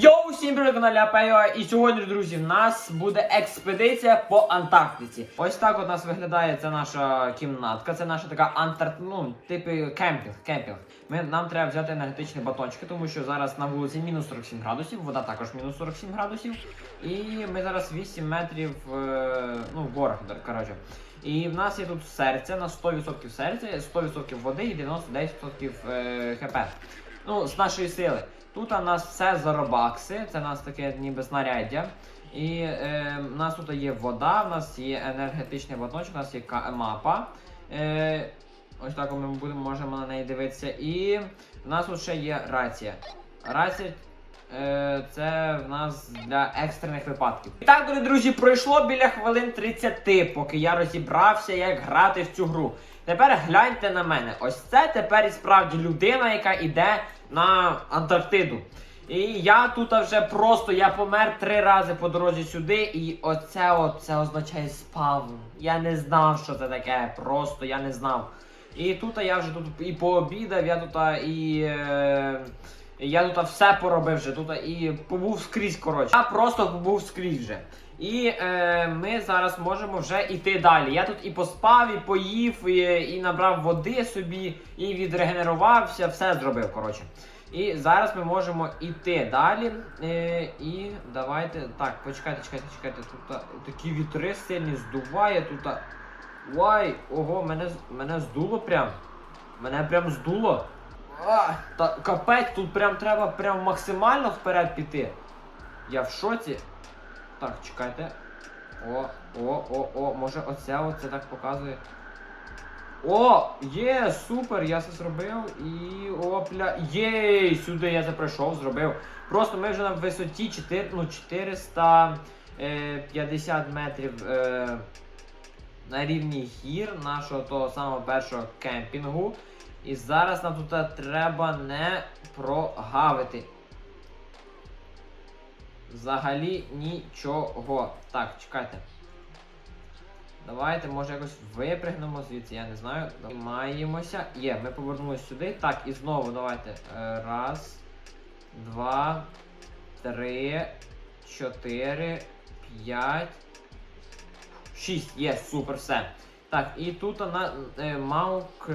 Йоу, всім привіт, каналі Апео. І сьогодні, друзі, в нас буде експедиція по Антарктиці. Ось так у нас виглядає ця наша кімнатка. Це наша така антар... ну, типу кемпінг. кемпінг. Ми, нам треба взяти енергетичні батончики, тому що зараз на вулиці мінус 47 градусів, вода також мінус 47 градусів. І ми зараз 8 метрів е, ну, в горах, коротше. І в нас є тут серце на 100% серця, 100% води і 99% е, хп. Ну, з нашої сили. Тут у нас все за робакси, це у нас таке ніби знаряддя. І е, у нас тут є вода, у нас є енергетичний батончик, у нас є мапа. Е, ось так ми будемо, можемо на неї дивитися. І в нас тут ще є рація. Рація е, це в нас для екстрених випадків. І так, дорогі друзі, пройшло біля хвилин 30, поки я розібрався, як грати в цю гру. Тепер гляньте на мене. Ось це тепер і справді людина, яка йде на Антарктиду. І я тут вже просто я помер три рази по дорозі сюди, і оце от, це означає спавн. Я не знав, що це таке. Просто я не знав. І тут я вже тут і пообідав, я тут і. Е, я тут все поробив вже, тут і побув скрізь, коротше. Я просто побув скрізь вже. І е, ми зараз можемо вже йти далі. Я тут і поспав, і поїв, і, і набрав води собі, і відрегенерувався, все зробив, коротше. І зараз ми можемо йти далі. Е, і давайте. Так, почекайте, чекайте, чекайте. Тут такі вітри сильні здуває, тут. Вай, ого, мене, мене здуло прям. Мене прям здуло. А, та капець, тут прям треба прям максимально вперед піти. Я в шоці. Так, чекайте. О, о, о, о, може оце оце так показує. О, є, супер, я це зробив і опля. Єй! Сюди я це пройшов, зробив. Просто ми вже на висоті 4, ну, 450 метрів е, на рівні гір нашого того самого першого кемпінгу. І зараз нам тут треба не прогавити. Взагалі нічого. Так, чекайте. Давайте, може, якось випригнемо звідси, я не знаю. Маємося. Є, ми повернулися сюди. Так, і знову давайте. Е, Раз, два, три, чотири, п'ять. Шість. Є, супер, все. Так, і тут на Маук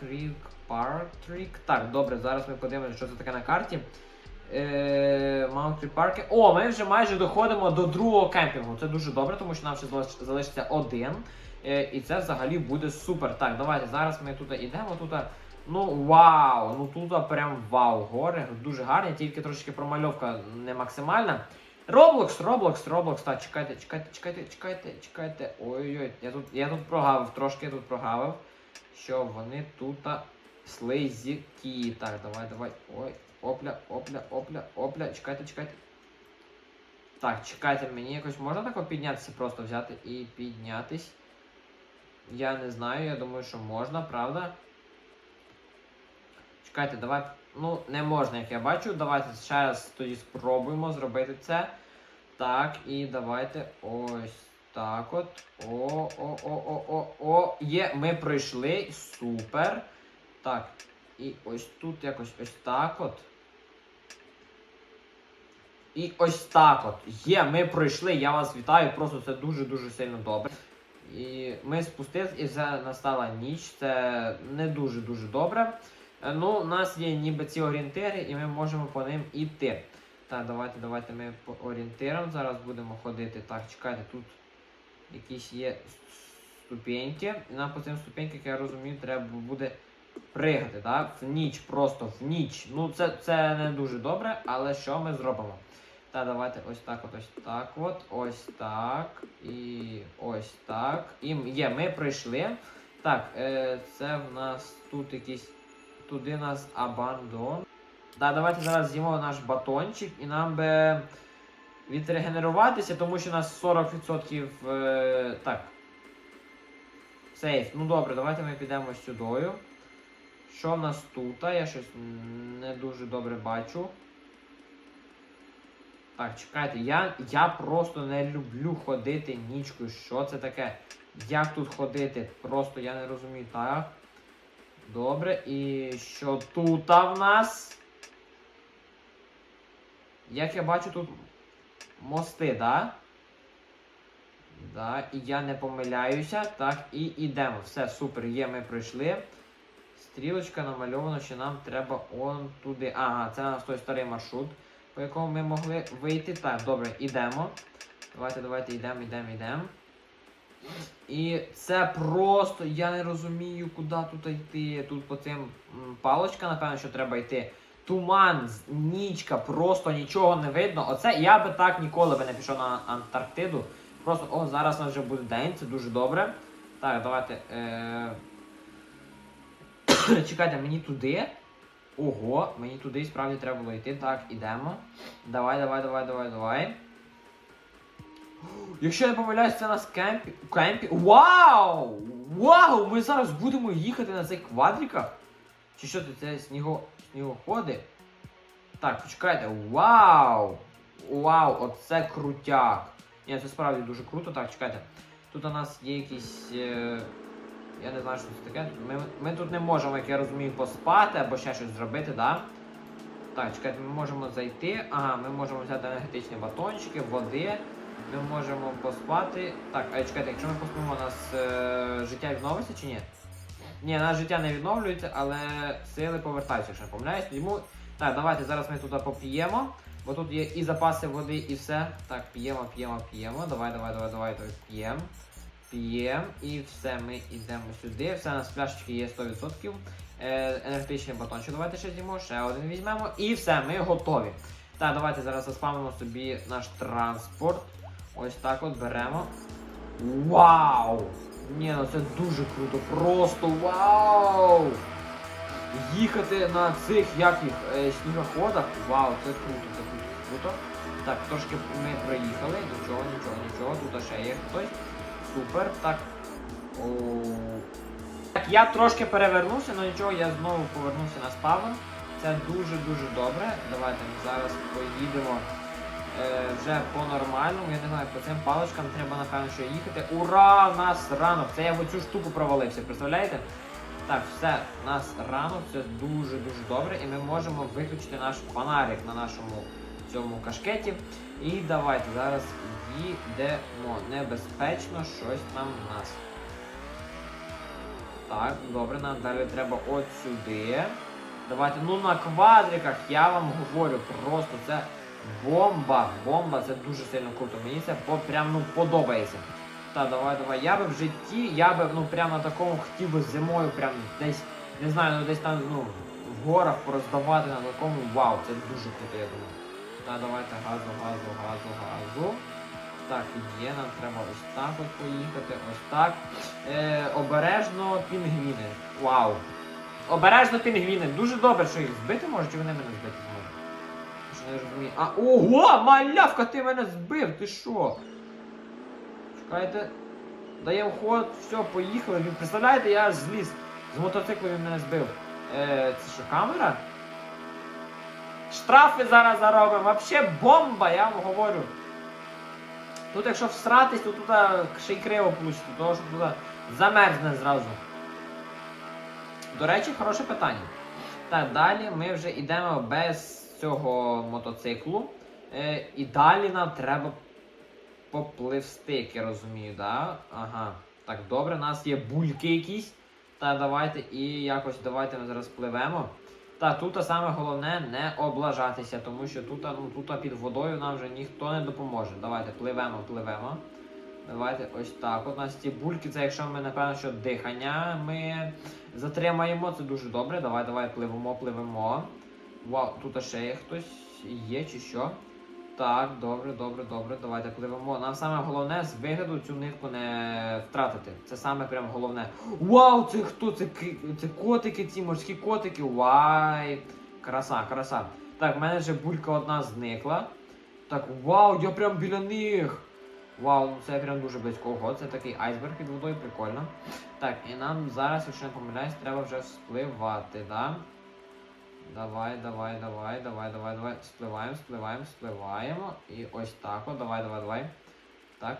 Крік Партрік. Так, добре, зараз ми подивимося, що це таке на карті. Е, Mount Tree Park. О, ми вже майже доходимо до другого кемпінгу. Це дуже добре, тому що нам ще залишиться один. Е, і це взагалі буде супер. Так, давайте зараз ми тут йдемо. Тут, ну вау! Ну тут прям вау. Гори дуже гарні, тільки трошки промальовка не максимальна. Роблокс, Роблокс, Роблокс. Так, чекайте, чекайте, чекайте, чекайте, чекайте. Ой-ой, я тут, я тут прогавив, трошки я тут прогавив. Що вони тут слизькі. Так, давай, давай. Ой. Опля, опля, опля, опля. Чекайте, чекайте. Так, чекайте, мені якось можна тако піднятися, просто взяти і піднятись. Я не знаю, я думаю, що можна, правда? Чекайте, давай. Ну, не можна, як я бачу. Давайте ще раз тоді спробуємо зробити це. Так, і давайте ось так от. О, о, о, о, о, о. Є, ми пройшли. Супер. Так. І ось тут якось ось так от. І ось так от. Є, ми пройшли. Я вас вітаю. Просто це дуже-дуже сильно добре. І ми спустились, і вже настала ніч. Це не дуже-дуже добре. Е, Ну, у нас є ніби ці орієнтири, і ми можемо по ним іти. Так, давайте, давайте ми по орієнтирам зараз будемо ходити. Так, чекайте, тут якісь є ступеньки. І нам по цим ступенькам, як я розумію, треба буде пригати, так? В ніч, просто в ніч. Ну, це, це не дуже добре, але що ми зробимо? Так, давайте ось так, от, ось так, от, ось так. І ось так. І є, ми пройшли. Так, е, це в нас тут якийсь. Туди нас абандон. Так, давайте зараз з'їмо наш батончик і нам би відрегенеруватися, тому що у нас 40%. Е, так. Сейф. Ну добре, давайте ми підемо сюдою. Що в нас тут? Я щось не дуже добре бачу. Так, чекайте, я, я просто не люблю ходити нічкою. Що це таке? Як тут ходити? Просто я не розумію. Так. Добре, і що тут в нас? як я бачу, тут мости, да? Да, і я не помиляюся. Так, і йдемо. Все, супер, є, ми пройшли. Стрілочка намальована, що нам треба он туди. Ага, це у нас той старий маршрут, по якому ми могли вийти. Так, добре, йдемо. Давайте, давайте, йдемо, йдемо, йдемо. І це просто, я не розумію, куди тут йти. Тут по цим палочка, напевно, що треба йти. Туман, нічка, просто нічого не видно. Оце я би так ніколи би не пішов на Антарктиду. Просто, о, зараз у нас вже буде день, це дуже добре. Так, давайте. Е... Чекайте, мені туди. Ого, мені туди справді треба було йти. Так, ідемо. Давай, давай, давай, давай, давай. Якщо я помиляюсь, це у нас кемпі. Кемпі. Вау! Вау! Ми зараз будемо їхати на цих квадриках? Чи що це, це сніго... снігоходи? Так, почекайте. Вау! Вау, оце крутяк! Ні, це справді дуже круто. Так, чекайте. Тут у нас є якісь. Е... Я не знаю, що це таке. Ми, ми тут не можемо, як я розумію, поспати або ще щось зробити, да? Так, чекайте, ми можемо зайти. Ага, ми можемо взяти енергетичні батончики, води. Ми можемо поспати. Так, а чекайте, якщо ми поспимо, у нас е, життя відновиться чи ні? Ні, у нас життя не відновлюється, але сили повертаються, якщо не помиляюсь. Тому. Так, давайте зараз ми тут поп'ємо. Бо тут є і запаси води, і все. Так, п'ємо, п'ємо, п'ємо. Давай, давай, давай, давай, давай, п'ємо. П'ємо. І все, ми йдемо сюди. Все, у нас пляшечки є 100%. Е, енергетичний батончик давайте ще з'їмо, ще один візьмемо. І все, ми готові. Так, давайте зараз заспамимо собі наш транспорт. Ось так от беремо. Вау! Ні, ну це дуже круто, просто вау! Їхати на цих як е, снігоходах. Вау, це круто, це круто, круто. Так, трошки ми проїхали, нічого, нічого, нічого. Тут ще є хтось. Супер. Так. О. Так, я трошки перевернувся, але нічого, я знову повернувся на спавн. Це дуже-дуже добре. Давайте ми зараз поїдемо е, вже по-нормальному. Я не знаю, по цим паличкам треба, напевно, що їхати. Ура! Нас ранок! Це я в оцю штуку провалився, представляєте? Так, все, нас ранок, це дуже-дуже добре, і ми можемо виключити наш фонарик на нашому цьому кашкеті. І давайте зараз їдемо. Небезпечно щось там в нас. Так, добре, нам далі треба от сюди. Давайте, ну на квадриках я вам говорю, просто це бомба, бомба, це дуже сильно круто. Мені це по, прям ну, подобається. Так, давай, давай. Я би в житті, я би ну прям на такому хотів би зимою, прям десь, не знаю, ну десь там ну, в горах пороздавати на такому. Вау, це дуже круто, я думаю. Так, давайте газу, газу, газу, газу. Так, є, нам треба ось так от поїхати, ось так. Е, обережно пінгвіни. Вау. Обережно пінгвіни. Дуже добре, що їх збити може, чи вони мене збити зможуть? Що не розумію. А, ого, малявка, ти мене збив, ти що? Чекайте. Даємо ход, все, поїхали. Представляєте, я зліз з мотоциклу він мене збив. Е, це що, камера? Штрафи зараз заробимо. Вообще бомба, я вам говорю. Тут якщо всратись, то тут ще й криво получиться, тому що тут замерзне зразу. До речі, хороше питання. Так, далі ми вже йдемо без цього мотоциклу. Е, і далі нам треба попливсти, як я розумію, да? Ага. Так, добре, у нас є бульки якісь. Так, давайте і якось давайте ми зараз пливемо. Так, тут саме головне не облажатися, тому що тут, ну, тут під водою нам вже ніхто не допоможе. Давайте пливемо, пливемо. Давайте ось так. От у нас ці бульки, це якщо ми, напевно, що дихання ми затримаємо, це дуже добре. Давай, давай, пливемо, пливемо. Вау, тут ще є хтось є чи що. Так, добре, добре, добре. Давайте пливемо. Нам саме головне з вигляду цю нитку не втратити. Це саме прям головне. Вау, це хто? Це, це котики, ці морські котики. Вай. Краса, краса. Так, в мене вже булька одна зникла. Так, вау, я прям біля них. Вау, ну це прям дуже близько. Ого, це такий айсберг під водою, прикольно. Так, і нам зараз, якщо не помиляюсь, треба вже спливати, да? Давай, давай, давай, давай, давай, давай. Спливаємо, спливаємо, спливаємо. І ось так от. Давай, давай, давай. Так.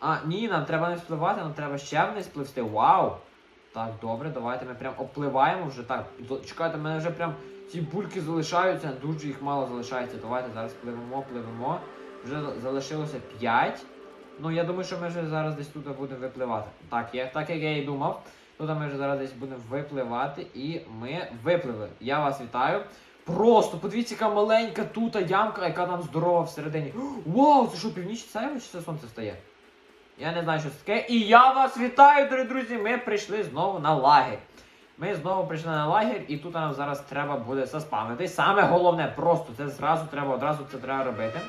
А, ні, нам треба не спливати, нам треба ще вниз пливсти. Вау! Так, добре, давайте ми прям опливаємо вже так. Чекайте, мене вже прям ці бульки залишаються, дуже їх мало залишається. Давайте зараз пливемо, пливемо. Вже залишилося 5. Ну, я думаю, що ми вже зараз десь тут будемо випливати. Так, я, так як я і думав. Тут ми вже зараз десь будемо випливати, і ми випливли. Я вас вітаю. Просто подивіться, яка маленька тут ямка, яка там здорова всередині. Вау, це що, північне сяйво чи це сонце встає? Я не знаю, що це таке. І я вас вітаю, дорогі друзі! Ми прийшли знову на лагерь. Ми знову прийшли на лагерь, і тут нам зараз треба буде заспавнити. Саме головне, просто це зразу треба, одразу це треба робити.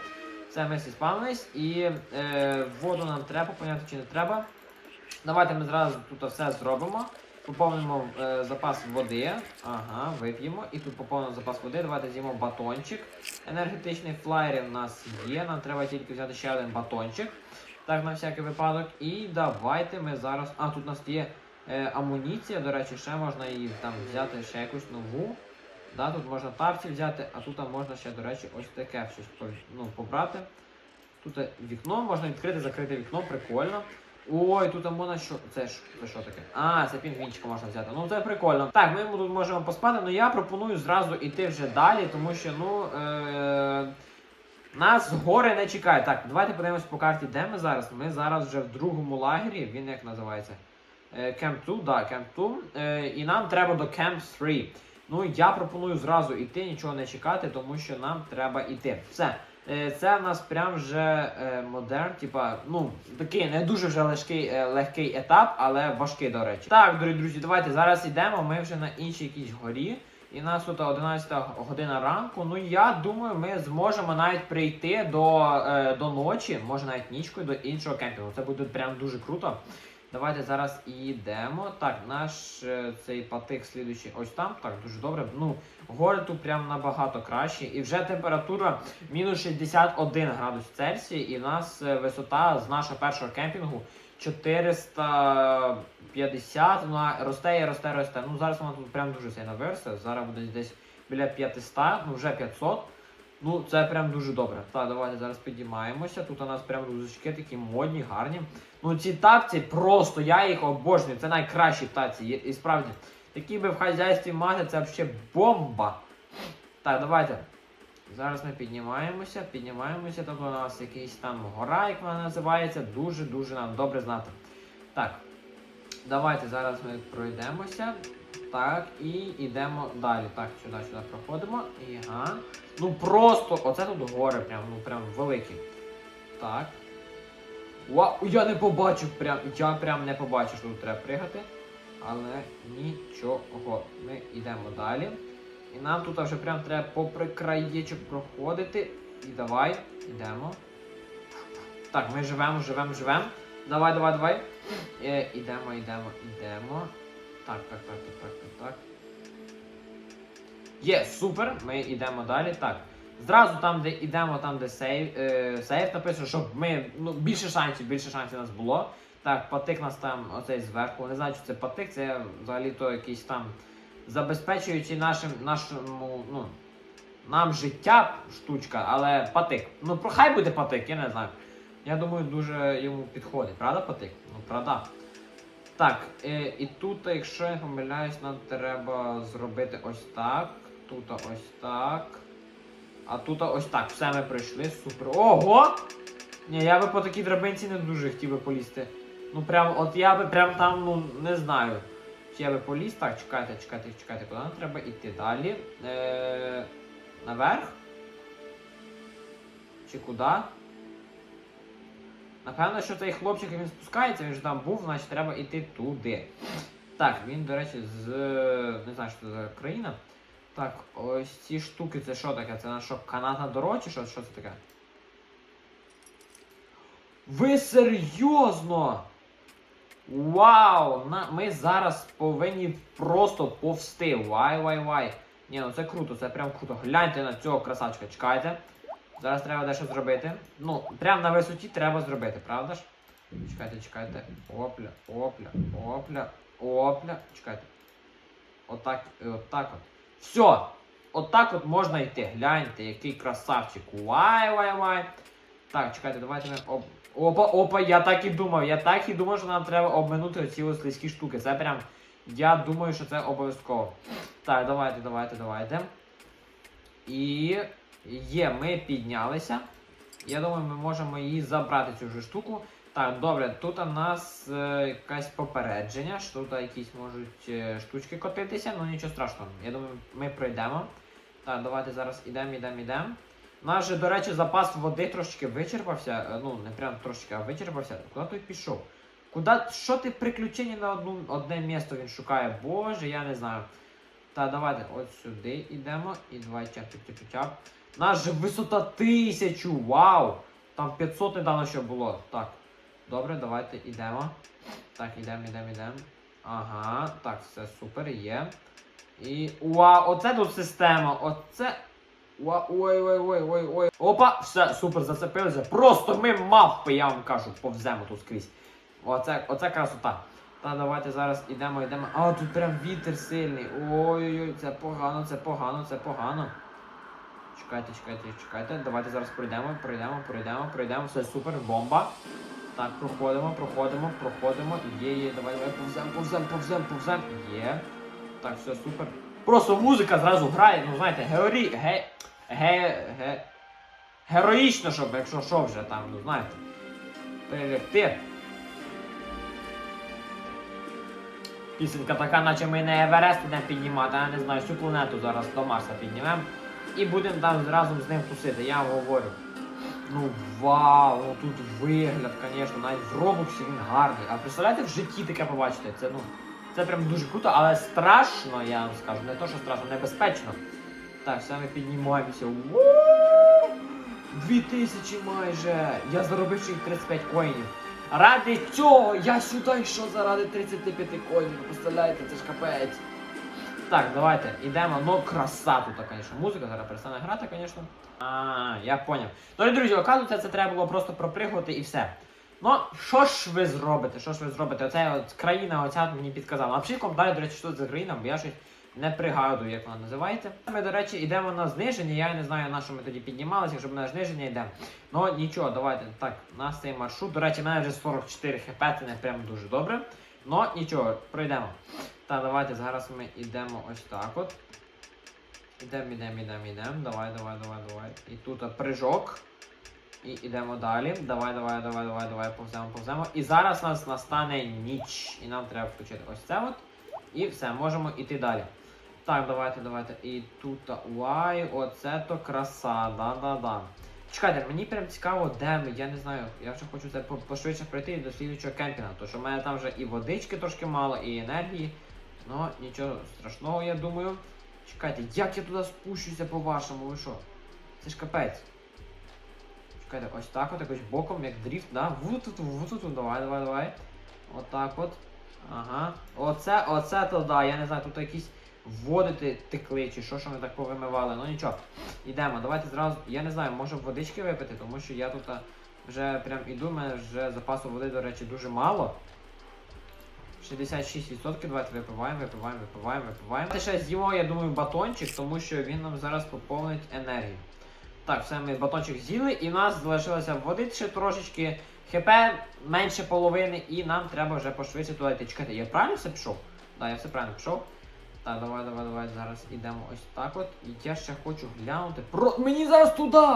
Це ми всі спавнились, і е, воду нам треба, поняти чи не треба. Давайте ми зразу тут все зробимо. Поповнимо е, запас води. Ага, вип'ємо. І тут поповнимо запас води. Давайте з'їмо батончик. Енергетичний флаєр у нас є. Нам треба тільки взяти ще один батончик. Так, на всякий випадок. І давайте ми зараз. А, тут у нас є е, амуніція, до речі, ще можна її там взяти ще якусь нову. Да, тут можна тапці взяти, а тут можна ще, до речі, ось таке щось ну, побрати. Тут е, вікно можна відкрити, закрити вікно, прикольно. Ой, тут можна що. Це ж це що таке? А, це пінгвінчика можна взяти. Ну це прикольно. Так, ми йому тут можемо поспати, але я пропоную зразу йти вже далі, тому що, ну. Е- нас гори не чекають. Так, давайте подивимось по карті, де ми зараз. Ми зараз вже в другому лагері. Він як називається? Camp 2, да, Camp 2. Е, і нам треба до Camp 3. Ну, я пропоную зразу йти, нічого не чекати, тому що нам треба йти. Все. Е, Це в нас прям вже е, модерн, типа, ну, такий не дуже вже легкий, е, легкий етап, але важкий, до речі. Так, дорогі друзі, давайте зараз йдемо. Ми вже на іншій якійсь горі. І нас тут 11 година ранку. Ну я думаю, ми зможемо навіть прийти до, до ночі, може навіть нічкою до іншого кемпінгу. Це буде прям дуже круто. Давайте зараз і йдемо. Так, наш е, цей патик слідуючий ось там. Так, дуже добре. Ну, гори тут прям набагато кращі. І вже температура мінус 61 градус Цельсія, і в нас е, висота з нашого першого кемпінгу 450. Вона росте і росте, росте. Ну зараз вона тут прям дуже сильно виросте. Зараз буде десь біля 500, ну вже 500. Ну, це прям дуже добре. Так, давайте зараз підіймаємося. Тут у нас прям рузочки такі модні, гарні. Ну ці тапці просто, я їх обожнюю. Це найкращі тапці. І справді, такі би в хазяйстві мати, це взагалі бомба. Так, давайте. Зараз ми піднімаємося, піднімаємося. Тут у нас якийсь там гора, як вона називається. Дуже-дуже нам добре знати. Так. Давайте зараз ми пройдемося. Так, і йдемо далі. Так, сюди, сюди проходимо. І ага. Ну просто, оце тут гори, прям, ну прям великі. Так. Вау, я не побачив прям. Я прям не побачив, що тут треба пригати. Але нічого. Ми йдемо далі. І нам тут вже прям треба попри краєчок проходити. І давай, йдемо. Так, ми живемо, живемо, живемо. Давай, давай, давай. Ідемо, йдемо, йдемо. Так, так, так, так, так, так, так. Є, супер. Ми йдемо далі. Так. Зразу там, де йдемо, там, де сейв, е, сейв написано, щоб ми. Ну, більше шансів, більше шансів у нас було. Так, патик нас там оцей зверху. Не знаю, чи це патик, це взагалі то якийсь там забезпечуючи нашим, нашому, ну, нам життя штучка, але патик. Ну, хай буде патик, я не знаю. Я думаю, дуже йому підходить. Правда, патик? Ну, правда. Так, е, і тут, якщо я помиляюсь, нам треба зробити ось так. Тут ось так. А тут ось так. Все ми пройшли. Супер. Ого! Ні, я би по такій драбинці не дуже хотів би полізти. Ну прям, от я би прям там, ну, не знаю. Чи я би поліз. Так, чекайте, чекайте, чекайте, куди нам треба йти далі? Е, наверх? Чи куди? Напевно, що цей хлопчик він спускається, він ж там був, значить треба йти туди. Так, він, до речі, з. не знаю, що це за країна. Так, ось ці штуки, це що таке? Це на що канатна дорога чи що, що це таке? Ви серйозно? Вау! На, ми зараз повинні просто повсти. Вай, вай, вай. Ні, ну це круто, це прям круто. Гляньте на цього красавчика, чекайте. Зараз треба дещо зробити. Ну, прямо на висоті треба зробити, правда ж? Чекайте, чекайте. Опля, опля, опля, опля. Чекайте. Отак і отак от. Все! Отак от можна йти. Гляньте, який красавчик. Вай, вай, вай. Так, чекайте, давайте ми об... Опа, опа, я так і думав. Я так і думав, що нам треба обминути оці слизькі штуки. Це прям. Я думаю, що це обов'язково. Так, давайте, давайте, давайте. І є, ми піднялися. Я думаю, ми можемо її забрати цю ж штуку. Так, добре, тут у нас е, якесь попередження, що тут якісь можуть е, штучки котитися, ну нічого страшного. Я думаю, ми пройдемо. Так, давайте зараз ідемо, ідемо, ідемо. У нас же, до речі, запас води трошечки вичерпався. е, Ну, не прям трошечки, а вичерпався. Куди той пішов? Куди? Що ти приключення на одну, одне місто він шукає? Боже, я не знаю. Та давайте от сюди йдемо. І давай чап чап чап чап У нас же висота тисячу! Вау! Там 500 недавно ще було. Так. Добре, давайте йдемо. Так, йдемо, йдемо, йдемо. Ага, так, все супер, є. І. Вау, оце тут система. Оце. Уа, ой, ой, ой, ой, ой. Опа, все, супер, зацепилися. Просто ми мавпи, я вам кажу, повземо тут скрізь. Оце, оце красота. Та давайте зараз ідемо, йдемо. А, тут прям вітер сильний. Ой-ой-ой, це погано, це погано, це погано. Чекайте, чекайте, чекайте. Давайте зараз пройдемо, пройдемо, пройдемо, пройдемо. Все супер, бомба. Так, проходимо, проходимо, проходимо. Є, є, давай, давай, повзем, повзем, повзем, повзем. Є. Так, все супер. Просто музика зразу грає, ну знаєте, георі... Ге... Ге... Ге... Героїчно, щоб, якщо що вже там, ну знаєте. Перелягти. Пісенька така, наче ми не Еверест йдемо піднімати, а не знаю, всю планету зараз до Марса піднімемо. І будемо разом з ним тусити, я вам говорю. Ну вау, ну тут вигляд, звісно, навіть в робоксі він гарний. А представляєте, в житті таке побачите? Це ну. Це прям дуже круто, але страшно, я вам скажу. Не то, що страшно, небезпечно. Так, все ми піднімаємося. Уу! Дві тисячі майже. Я заробив ще й 35 коїнів. Ради цього я сюди йшов заради 35 коїнів. Представляєте, це ж капець. Так, давайте, йдемо. Ну, краса тут, звісно. Музика зараз перестане грати, звісно. А, я поняв. Ну, і, друзі, оказується, це треба було просто пропригувати і все. Ну, що ж ви зробите? Що ж ви зробите? Оця от країна, оця мені підказала. Напишіть коментарі, до речі, що це за країна, бо я щось не пригадую, як вона називається. Ми, до речі, йдемо на зниження. Я не знаю, на що ми тоді піднімалися, якщо ми на зниження йдемо. Ну нічого, давайте. Так, у нас цей маршрут. До речі, в мене вже 44 хп, це не прям дуже добре. Ну нічого, пройдемо. Так, давайте зараз ми йдемо ось так от. Ідемо, ідемо, ідемо, ідемо. Давай, давай, давай, давай. І тут прыжок. І йдемо далі. Давай, давай, давай, давай, давай, повземо, повземо. І зараз у нас настане ніч. І нам треба включити ось це от. І все, можемо йти далі. Так, давайте, давайте. І тут. Уай, оце то краса. Да-да-да. Чекайте, мені прям цікаво, де ми, я не знаю. Я вже хочу це пошвидше пройти до слідчого кемпінга, тому що в мене там вже і водички трошки мало, і енергії. Ну, нічого страшного, я думаю. Чекайте, як я туди спущуся по-вашому, ви що? Це ж капець. Чекайте, ось так от, якось боком, як дріфт, да? Ву-ту-ту, ву-ту-ту, давай, давай, давай. Отак от. Ага. Оце, оце то да, я не знаю, тут якісь водити текли, чи що, що ми так повимивали. Ну нічого. Йдемо, давайте зразу. Я не знаю, може водички випити, тому що я тут вже прям іду, в мене вже запасу води, до речі, дуже мало. 66% давайте випиваємо, випиваємо, випиваємо, випиваємо. Давайте ще з'їмо, я думаю, батончик, тому що він нам зараз поповнить енергію. Так, все, ми батончик з'їли, і в нас залишилося води ще трошечки. ХП менше половини, і нам треба вже пошвидше туди. Чекайте, я правильно все пішов? Так, я все правильно пішов. Так, давай, давай, давай. Зараз ідемо ось так от. І я ще хочу глянути. Про. Мені зараз туди!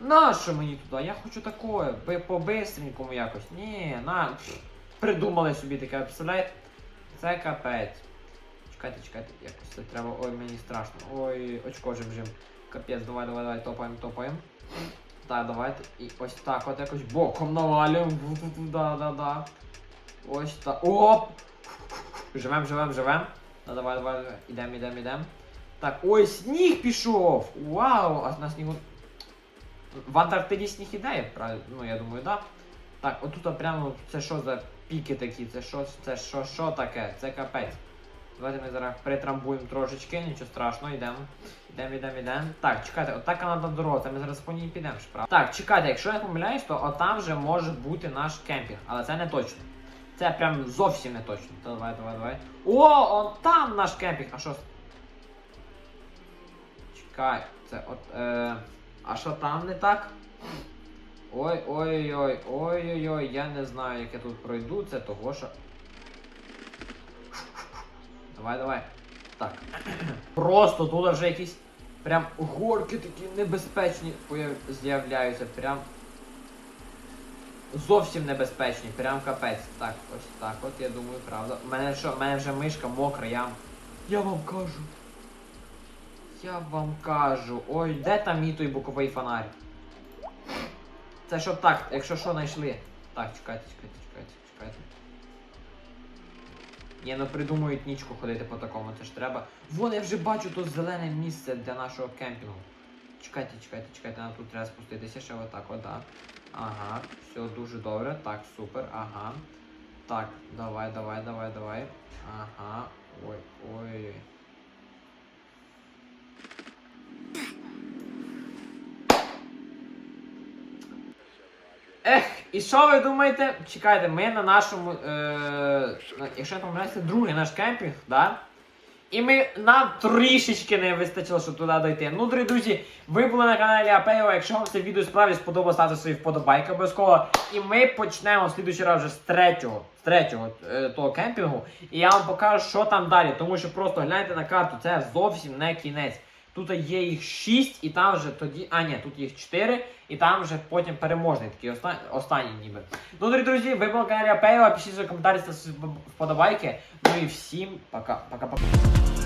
Нащо мені туди? Я хочу такое, по-бистренькому якось. Ні, на. Придумали собі таке, представляєте? Це капець. Чекайте, чекайте, якось це треба. Ой, мені страшно. Ой, очко жим жим. Капець, давай, давай, давай, топаємо, топаємо. Так, давайте. І ось так от якось боком навалюємо. Да, да, да. Ось так. Оп! Живем, живем, живем. Ну, давай, давай, давай. Ідем, ідем, ідем. Так, ой, сніг пішов! Вау! А на снігу. В Антарктиді сніг іде, правильно? Ну, я думаю, да. Так, отут прямо це що за піки такі? Це що, це що, що таке? Це капець. Давайте ми зараз притрамбуємо трошечки, нічого страшного, йдемо. Йдемо, йдемо, йдемо. Так, чекайте, отака надо дорога, ми зараз по ній підемо, правда? Так, чекайте, якщо я помиляюсь, то отам вже може бути наш кемпінг, але це не точно. Це прям зовсім не точно. Та давай, давай, давай. О, он там наш кемпінг. А що? Чекай, це от. Е... А що там не так? Ой, ой, ой, ой, ой, ой, я не знаю, як я тут пройду, це того, що. Давай, давай. Так. Просто тут вже якісь Прям горки такі небезпечні з'являються. Прям. Зовсім небезпечні, прям капець. Так, ось так от, я думаю, правда. У мене що, в мене вже мишка мокра, я. Я вам кажу. Я вам кажу. Ой, де там мій той боковий фонарь? Це щоб так, якщо що знайшли. Так, чекайте, чекайте, чекайте, чекайте. Ні, ну придумують нічку ходити по такому, це ж треба. Вон я вже бачу тут зелене місце для нашого кемпінгу. Чекайте, чекайте, чекайте, нам тут треба спуститися ще отак, от, да. Ага, все дуже добре. Так, супер, ага. Так, давай, давай, давай, давай. Ага. Ой, ой. Ех, і що ви думаєте? Чекайте, ми на нашому. Е, якщо я помиляюся, другий наш кемпінг, да? І ми нам трішечки не вистачило, щоб туди дойти. Ну, дорогі друзі, ви були на каналі Апеєва. Якщо вам це відео справді сподобалося, ставте свої вподобайки обов'язково. І ми почнемо слідуючий раз вже з третього, з третього е, того кемпінгу. І я вам покажу, що там далі. Тому що просто гляньте на карту, це зовсім не кінець. Тут є їх 6, і там вже тоді. А, ні, тут їх 4, і там вже потім переможний такий останній, останній ніби. Ну, дорогі друзі, ви були на каналі пишіть свої коментарі, ставте вподобайки. Ну і всім пока. Пока-пока.